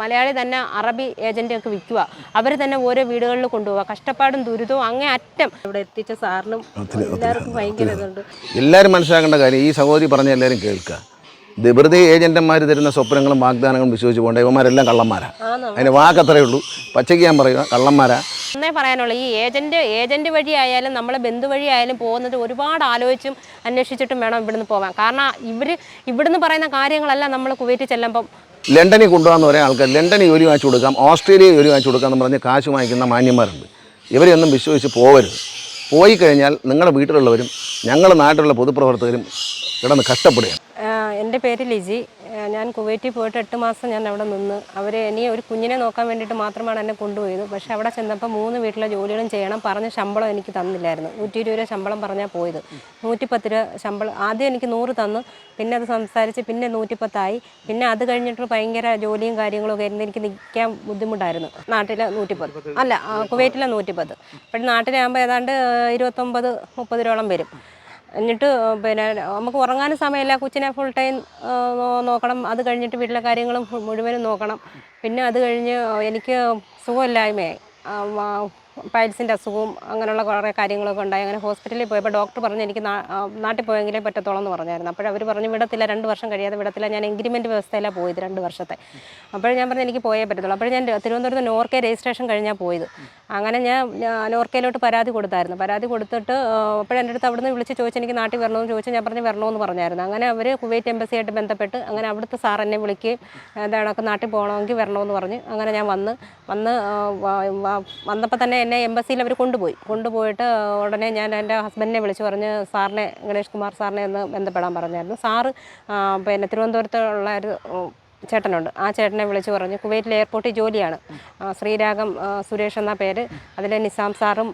മലയാളി തന്നെ അറബി ഏജന്റൊക്കെ വിൽക്കുക. അവർ തന്നെ ഓരോ വീടുകളിൽ കൊണ്ടുപോവുക. കഷ്ടപ്പാടും ദുരിതവും അങ്ങേ അറ്റം. ഇവിടെ എത്തിച്ച സാറിനും എല്ലാവർക്കും ഭയങ്കര ഇതുണ്ട്. എല്ലാവരും മനസ്സിലാക്കേണ്ട കാര്യം ഈ സഹോദരി പറഞ്ഞ എല്ലാവരും കേൾക്കുക. വെറുതെ ഏജന്റന്മാർ തരുന്ന സ്വപ്നങ്ങളും വാഗ്ദാനങ്ങളും വിശ്വസിച്ച് പോകേണ്ട. ഇവന്മാരെല്ലാം കള്ളന്മാരാ. അതിന് വാക്കത്രേ ഉള്ളൂ. പച്ചയ്ക്ക് ഞാൻ പറയുക കള്ളന്മാരാ. ഒന്നേ പറയാനുള്ളൂ ഈ ഏജന്റ് ഏജന്റ് വഴി ആയാലും നമ്മളെ ബന്ധു വഴി ആയാലും പോകുന്നത് ഒരുപാട് ആലോചിച്ചും അന്വേഷിച്ചിട്ടും വേണം ഇവിടുന്ന് പോകാൻ കാരണം ഇവർ ഇവിടുന്ന് പറയുന്ന കാര്യങ്ങളെല്ലാം നമ്മൾ കുവൈറ്റ് ചെല്ലുമ്പം ലണ്ടനിൽ കൊണ്ടുപോകാന്ന് പറയാൻ ആൾക്കാർ ലണ്ടനിൽ ജോലി വാങ്ങിച്ചു കൊടുക്കാം ഓസ്ട്രേലിയ ജോലി വാങ്ങിച്ചു കൊടുക്കാം എന്ന് പറഞ്ഞ് കാശ് വാങ്ങിക്കുന്ന മാന്യന്മാരുണ്ട്. ഇവരെയൊന്നും വിശ്വസിച്ച് പോകരുത്. പോയി കഴിഞ്ഞാൽ നിങ്ങളുടെ വീട്ടിലുള്ളവരും ഞങ്ങളുടെ നാട്ടിലുള്ള പൊതുപ്രവർത്തകരും കിടന്ന് കഷ്ടപ്പെടുകയാണ്. എന്റെ പേര് ലിജി. ഞാൻ കുവൈറ്റിൽ പോയിട്ട് എട്ട് മാസം ഞാൻ അവിടെ നിന്ന്. അവർ ഇനി ഒരു കുഞ്ഞിനെ നോക്കാൻ വേണ്ടിയിട്ട് മാത്രമാണ് എന്നെ കൊണ്ടുപോയത്. പക്ഷേ അവിടെ ചെന്നപ്പോൾ മൂന്ന് വീട്ടിലെ ജോലികളും ചെയ്യണം പറഞ്ഞ ശമ്പളം എനിക്ക് തന്നില്ലായിരുന്നു. നൂറ്റി ഇരുപത് രൂപ ശമ്പളം പറഞ്ഞാൽ പോയത്. നൂറ്റിപ്പത്ത് രൂപ ശമ്പളം ആദ്യം എനിക്ക് നൂറ് തന്നു. പിന്നെ അത് സംസാരിച്ച് പിന്നെ നൂറ്റിപ്പത്തായി. പിന്നെ അത് കഴിഞ്ഞിട്ട് ഭയങ്കര ജോലിയും കാര്യങ്ങളും ഒക്കെ ആയിരുന്നു. എനിക്ക് നിൽക്കാൻ ബുദ്ധിമുട്ടായിരുന്നു. നാട്ടിലെ നൂറ്റിപ്പത്ത്. അല്ല കുവൈറ്റിലെ നൂറ്റിപ്പത്ത്. അപ്പോൾ നാട്ടിലാകുമ്പോൾ ഏതാണ്ട് ഇരുപത്തൊമ്പത് മുപ്പത് രൂപയോളം വരും. എന്നിട്ട് പിന്നെ നമുക്ക് ഉറങ്ങാൻ സമയമില്ല. കൊച്ചിനെ ഫുൾ ടൈം നോക്കണം. അത് കഴിഞ്ഞിട്ട് വീട്ടിലെ കാര്യങ്ങളും മുഴുവനും നോക്കണം. പിന്നെ അത് കഴിഞ്ഞ് എനിക്ക് സുഖമില്ലായ്മയായി. പൈൽസിന്റെ അസുഖവും അങ്ങനെയുള്ള കുറേ കാര്യങ്ങളൊക്കെ ഉണ്ടായി. അങ്ങനെ ഹോസ്പിറ്റലിൽ പോയപ്പോൾ ഡോക്ടർ പറഞ്ഞു എനിക്ക് നാട്ടിൽ പോയെങ്കിലേ പറ്റത്തോളം എന്ന് പറഞ്ഞായിരുന്നു. അപ്പോൾ അവർ പറഞ്ഞു വിടത്തില്ല രണ്ട് വർഷം കഴിയാതെ വിടത്തില്ല. ഞാൻ എഗ്രിമെന്റ് വ്യവസ്ഥയിലാണ് പോയത് രണ്ട് വർഷത്തെ. അപ്പോൾ ഞാൻ പറഞ്ഞു എനിക്ക് പോയേ പറ്റത്തുള്ളൂ. അപ്പോൾ ഞാൻ തിരുവനന്തപുരത്ത് നോർക്കെ രജിസ്ട്രേഷൻ കഴിഞ്ഞാൽ പോയത്. അങ്ങനെ ഞാൻ നോർക്കയിലോട്ട് പരാതി കൊടുത്തായിരുന്നു. പരാതി കൊടുത്തിട്ട് അപ്പോൾ എന്റെ അടുത്ത് അവിടുന്ന് വിളിച്ച് ചോദിച്ചു എനിക്ക് നാട്ടിൽ വരണമെന്ന് ചോദിച്ചു ഞാൻ പറഞ്ഞു വരണമെന്ന് പറഞ്ഞായിരുന്നു. അങ്ങനെ അവർ കുവൈറ്റ് എംബസിയായിട്ട് ബന്ധപ്പെട്ട് അങ്ങനെ അവിടുത്തെ സാർ എന്നെ വിളിക്കുകയും എന്താണ് നാട്ടിൽ പോകണമെങ്കിൽ വരണമെന്ന് പറഞ്ഞ്. അങ്ങനെ ഞാൻ വന്ന് വന്ന് വന്നപ്പോൾ തന്നെ എന്നെ എംബസിയിൽ അവർ കൊണ്ടുപോയി. കൊണ്ടുപോയിട്ട് ഉടനെ ഞാൻ എന്റെ ഹസ്ബൻഡിനെ വിളിച്ച് പറഞ്ഞ് സാറിനെ ഗണേഷ് കുമാർ സാറിനെ ഒന്ന് ബന്ധപ്പെടാൻ പറഞ്ഞായിരുന്നു. സാറ് പിന്നെ തിരുവനന്തപുരത്തുള്ള ഒരു ചേട്ടനുണ്ട്. ആ ചേട്ടനെ വിളിച്ച് പറഞ്ഞു കുവൈറ്റിലെ എയർപോർട്ടിൽ ജോലിയാണ്. ശ്രീരാഗം സുരേഷ് എന്ന പേര്. അതിലെ നിസാം സാറും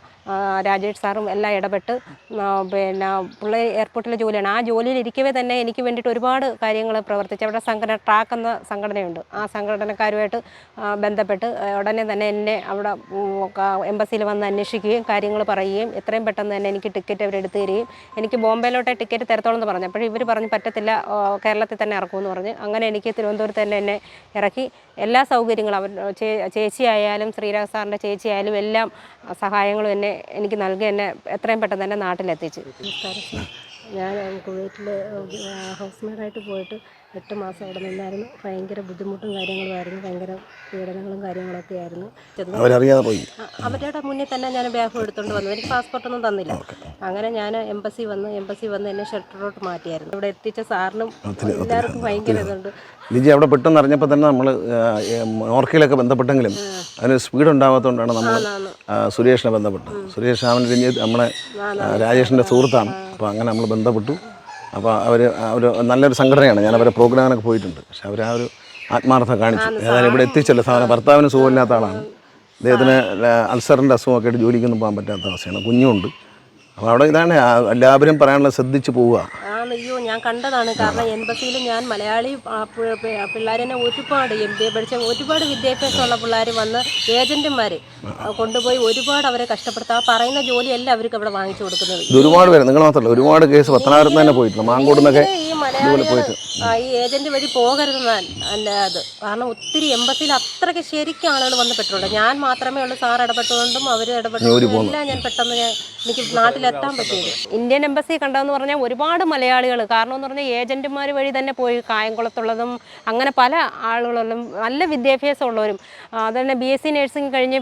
രാജേഷ് സാറും എല്ലാം ഇടപെട്ട് പിന്നെ പുള്ളി എയർപോർട്ടിലെ ജോലിയാണ്. ആ ജോലിയിൽ ഇരിക്കവേ തന്നെ എനിക്ക് വേണ്ടിയിട്ട് ഒരുപാട് കാര്യങ്ങൾ പ്രവർത്തിച്ച് അവിടെ സംഘടന ട്രാക്ക് എന്ന സംഘടനയുണ്ട്. ആ സംഘടനക്കാരുമായിട്ട് ബന്ധപ്പെട്ട് ഉടനെ തന്നെ എന്നെ അവിടെ എംബസിയിൽ വന്ന് അന്വേഷിക്കുകയും കാര്യങ്ങൾ പറയുകയും എത്രയും പെട്ടെന്ന് തന്നെ എനിക്ക് ടിക്കറ്റ് അവരെടുത്ത് തരികയും എനിക്ക് ബോംബെയിലോട്ടെ ടിക്കറ്റ് തരത്തോളം എന്ന് പറഞ്ഞു. അപ്പോൾ ഇവർ പറഞ്ഞു പറ്റത്തില്ല കേരളത്തിൽ തന്നെ ഇറക്കുമെന്ന് പറഞ്ഞ്. അങ്ങനെ എനിക്ക് തിരുവനന്തപുരത്ത് തന്നെ എന്നെ ഇറക്കി. എല്ലാ സൗകര്യങ്ങളും അവർ ചേച്ചിയായാലും ശ്രീരാഗ് സാറിന്റെ ചേച്ചിയായാലും എല്ലാം സഹായങ്ങളും എന്നെ എനിക്ക് നൽകി എന്നെ എത്രയും പെട്ടെന്ന് തന്നെ നാട്ടിലെത്തിച്ച്. നമസ്കാരം ഞാൻ കുവൈറ്റിൽ ഹൗസ് മെയ്ഡായിട്ട് പോയിട്ട് എട്ട് മാസം അവിടെ നിന്നായിരുന്നു. ഭയങ്കര ബുദ്ധിമുട്ടും കാര്യങ്ങളുമായിരുന്നു ഭയങ്കര പീഡനങ്ങളും കാര്യങ്ങളൊക്കെ ആയിരുന്നു. അവരറിയാതെ പോയി. അവരുടെ മുന്നിൽ തന്നെ ഞാൻ ബാഗ് എടുത്തുകൊണ്ട് വന്നു. എനിക്ക് പാസ്പോർട്ടൊന്നും തന്നില്ല. അങ്ങനെ ഞാൻ എംബസി വന്ന് എംബസി വന്ന് എന്നെ ഷെൽട്ടറിലോട്ട് മാറ്റിയായിരുന്നു. ഇവിടെ എത്തിച്ച സാറിനും എല്ലാവർക്കും ഭയങ്കര ഇതുണ്ട്. ലിജി അവിടെ പെട്ടെന്ന് അറിഞ്ഞപ്പോൾ തന്നെ നമ്മൾ നോർക്കയിലൊക്കെ ബന്ധപ്പെട്ടെങ്കിലും അതിന് സ്പീഡ് ഉണ്ടാകാത്തതുകൊണ്ടാണ് നമ്മൾ സുരേഷിനെ ബന്ധപ്പെട്ടത്. സുരേഷ് അവൻ രഞ്ജിത്ത് നമ്മളെ രാജേഷിന്റെ സുഹൃത്താണ്. അപ്പോൾ അങ്ങനെ നമ്മൾ ബന്ധപ്പെട്ടു. അപ്പോൾ അവർ ഒരു നല്ലൊരു സംഘടനയാണ്. ഞാൻ അവരെ പ്രോഗ്രാമിനൊക്കെ പോയിട്ടുണ്ട്. പക്ഷെ അവർ ആ ഒരു ആത്മാർത്ഥം കാണിച്ചു. ഏതായാലും ഇവിടെ എത്തിച്ചല്ലോ. സാധനം ഭർത്താവിന് സുഖമില്ലാത്ത ആളാണ്. അദ്ദേഹത്തിന് അൾസറിന്റെ അസുഖമൊക്കെ ആയിട്ട് ജോലിക്കൊന്നും പോകാൻ പറ്റാത്ത അവസ്ഥയാണ്. കുഞ്ഞുമുണ്ട്. അപ്പോൾ അവിടെ ഇതാണ് എല്ലാവരും പറയാനുള്ള ശ്രദ്ധിച്ച് പോവുക. അയ്യോ ഞാൻ കണ്ടതാണ്. കാരണം എംബസിയിൽ ഞാൻ മലയാളി പിള്ളേരെന്നെ ഒരുപാട് എം ബി എ പഠിച്ച ഒരുപാട് വിദ്യാഭ്യാസമുള്ള പിള്ളേർ വന്ന് ഏജന്റുമാർ കൊണ്ടുപോയി ഒരുപാട് അവരെ കഷ്ടപ്പെടുത്തുക പറയുന്ന ജോലിയല്ല അവർക്ക് അവിടെ വാങ്ങിച്ചു കൊടുക്കുന്നത്. ഒരുപാട് പേര് നിങ്ങൾ മാത്രമല്ല ഒരുപാട് കേസ് പത്തനാപുരത്ത് തന്നെ പോയിട്ടുണ്ട്. മാങ്കോട് നിന്നൊക്കെ മലയാളികൾ ഈ ഏജന്റ് വഴി പോകരുതെന്നാണ് എന്റെ അത്. കാരണം ഒത്തിരി എംബസിയിൽ അത്രയ്ക്ക് ശരിക്കും ആളുകൾ വന്ന് പെട്ടിട്ടുണ്ട്. ഞാൻ മാത്രമേ ഉള്ളൂ സാർ ഇടപെട്ടുകൊണ്ടും അവർ ഇടപെട്ടുകൊണ്ടും എല്ലാം ഞാൻ പെട്ടെന്ന് ഞാൻ എനിക്ക് നാട്ടിലെത്താൻ പറ്റിയത്. ഇന്ത്യൻ എംബസി കണ്ടതെന്ന് പറഞ്ഞാൽ ഒരുപാട് മലയാളികൾ കാരണം എന്ന് പറഞ്ഞാൽ ഏജന്റുമാർ വഴി തന്നെ പോയി കായംകുളത്തുള്ളതും അങ്ങനെ പല ആളുകളും നല്ല വിദ്യാഭ്യാസമുള്ളവരും. ഉള്ളവരും അതുതന്നെ ബി എസ് സി നഴ്സിംഗ് കഴിഞ്ഞ്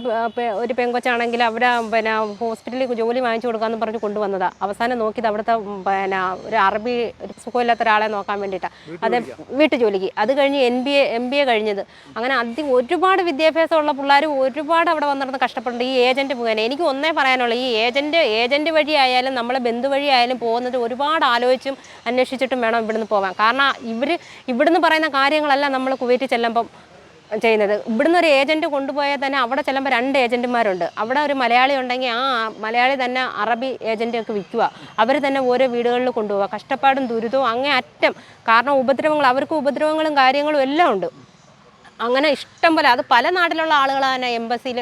ഒരു പെങ്കൊച്ചാണെങ്കിൽ അവിടെ പിന്നെ ഹോസ്പിറ്റലിൽ ജോലി വാങ്ങിച്ചു കൊടുക്കാമെന്ന് പറഞ്ഞ് കൊണ്ടുവന്നതാണ് അവസാനം നോക്കിയത് അവിടുത്തെ പിന്നെ ഒരു അറബി ഒരു സുഖമില്ലാത്ത ഒരാളെ നോക്കാൻ വേണ്ടിയിട്ടാണ് അത് വീട്ടു ജോലിക്ക്. അത് കഴിഞ്ഞ് N B A M B A കഴിഞ്ഞത്. അങ്ങനെ അതി ഒരുപാട് വിദ്യാഭ്യാസമുള്ള പിള്ളേർ ഒരുപാട് അവിടെ വന്നിരുന്ന് കഷ്ടപ്പെടുന്നുണ്ട് ഈ ഏജന്റ് മുഖേന എനിക്ക് ഒന്നേ പറയാനുള്ളൂ. ഈ ഏജന്റ് ഏജന്റ് വഴി ആയാലും നമ്മളെ ബന്ധു വഴി ആയാലും പോകുന്നത് ഒരുപാട് ആലോചിച്ചും അന്വേഷിച്ചിട്ടും വേണം ഇവിടുന്ന് പോകാൻ. കാരണം ഇവർ ഇവിടുന്ന് പറയുന്ന കാര്യങ്ങളല്ല നമ്മൾ കുവൈറ്റ് ചെല്ലുമ്പം ചെയ്യുന്നത്. ഇവിടുന്ന് ഒരു ഏജന്റ് കൊണ്ടുപോയാൽ തന്നെ അവിടെ ചെല്ലുമ്പോൾ രണ്ട് ഏജന്റുമാരുണ്ട് അവിടെ ഒരു മലയാളി ഉണ്ടെങ്കിൽ ആ മലയാളി തന്നെ അറബി ഏജന്റൊക്കെ വിൽക്കുക. അവർ തന്നെ ഓരോ വീടുകളിൽ കൊണ്ടുപോവുക. കഷ്ടപ്പാടും ദുരിതവും അങ്ങേ അറ്റം. കാരണം ഉപദ്രവങ്ങൾ അവർക്ക് ഉപദ്രവങ്ങളും കാര്യങ്ങളും എല്ലാം ഉണ്ട്. അങ്ങനെ ഇഷ്ടം പോലെ അത് പല നാട്ടിലുള്ള ആളുകളാണ് എംബസിയിൽ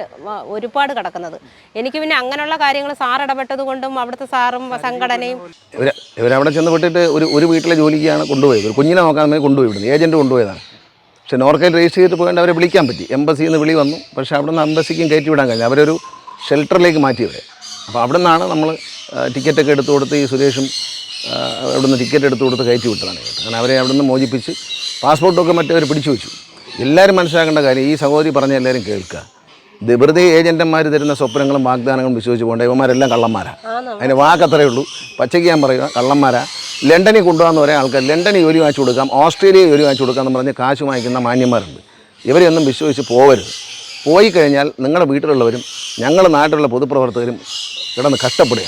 ഒരുപാട് കിടക്കുന്നത്. എനിക്ക് പിന്നെ അങ്ങനെയുള്ള കാര്യങ്ങൾ സാർ ഇടപെട്ടത് കൊണ്ടും അവിടുത്തെ സാറും സംഘടനയും ഇവരവിടെ ചെന്ന് വിട്ടിട്ട് ഒരു ഒരു വീട്ടിലെ ജോലിക്കാണ് കൊണ്ടുപോയത്. ഒരു കുഞ്ഞിനെ നോക്കാൻ കൊണ്ടുപോയി ഏജന്റ് കൊണ്ടുപോയതാണ്. പക്ഷെ നോർക്കയിൽ രജിസ്റ്റർ ചെയ്തിട്ട് പോയിട്ട് അവരെ വിളിക്കാൻ പറ്റി. എംബസിയിൽ നിന്ന് വിളി വന്നു. പക്ഷേ അവിടെ നിന്ന് എംബസിക്കും കയറ്റി വിടാൻ കഴിഞ്ഞു അവരൊരു ഷെൽട്ടറിലേക്ക് മാറ്റി ഇവിടെ അപ്പോൾ അവിടെ നിന്നാണ് നമ്മൾ ടിക്കറ്റൊക്കെ എടുത്തു കൊടുത്ത് ഈ സുരേഷും അവിടുന്ന് അവിടെ നിന്ന് ടിക്കറ്റ് എടുത്തു കൊടുത്ത് കയറ്റി വിട്ടതാണ് കേട്ടോ കാരണം അവരെ അവിടെ നിന്ന് മോചിപ്പിച്ച് പാസ്പോർട്ടൊക്കെ മറ്റവർ പിടിച്ചു വെച്ചു. എല്ലാവരും മനസ്സിലാക്കേണ്ട കാര്യം ഈ സഹോദരി പറഞ്ഞ എല്ലാവരും കേൾക്കുക. ഇത് വെറുതെ ഏജന്റന്മാർ തരുന്ന സ്വപ്നങ്ങളും വാഗ്ദാനങ്ങളും വിശ്വസിച്ച് പോകേണ്ട ഇവന്മാരെല്ലാം കള്ളന്മാരാണ് അതിന് വാക്കത്രയേ ഉള്ളൂ. പച്ചയ്ക്ക് ഞാൻ പറയുക കള്ളന്മാരാ. ലണ്ടനിൽ കൊണ്ടുപോകാന്ന് പറയാൻ ആൾക്കാർ ലണ്ടനിൽ ജോലി വാങ്ങിച്ചു കൊടുക്കാം ഓസ്ട്രേലിയയിൽ ജോലി വാങ്ങിച്ചു കൊടുക്കാം എന്ന് പറഞ്ഞ് കാശ് വാങ്ങിക്കുന്ന മാന്യന്മാരുണ്ട്. ഇവരെയൊന്നും വിശ്വസിച്ച് പോകരുത്. പോയി കഴിഞ്ഞാൽ നിങ്ങളുടെ വീട്ടിലുള്ളവരും ഞങ്ങളുടെ നാട്ടിലുള്ള പൊതുപ്രവർത്തകരും കിടന്ന് കഷ്ടപ്പെടുക.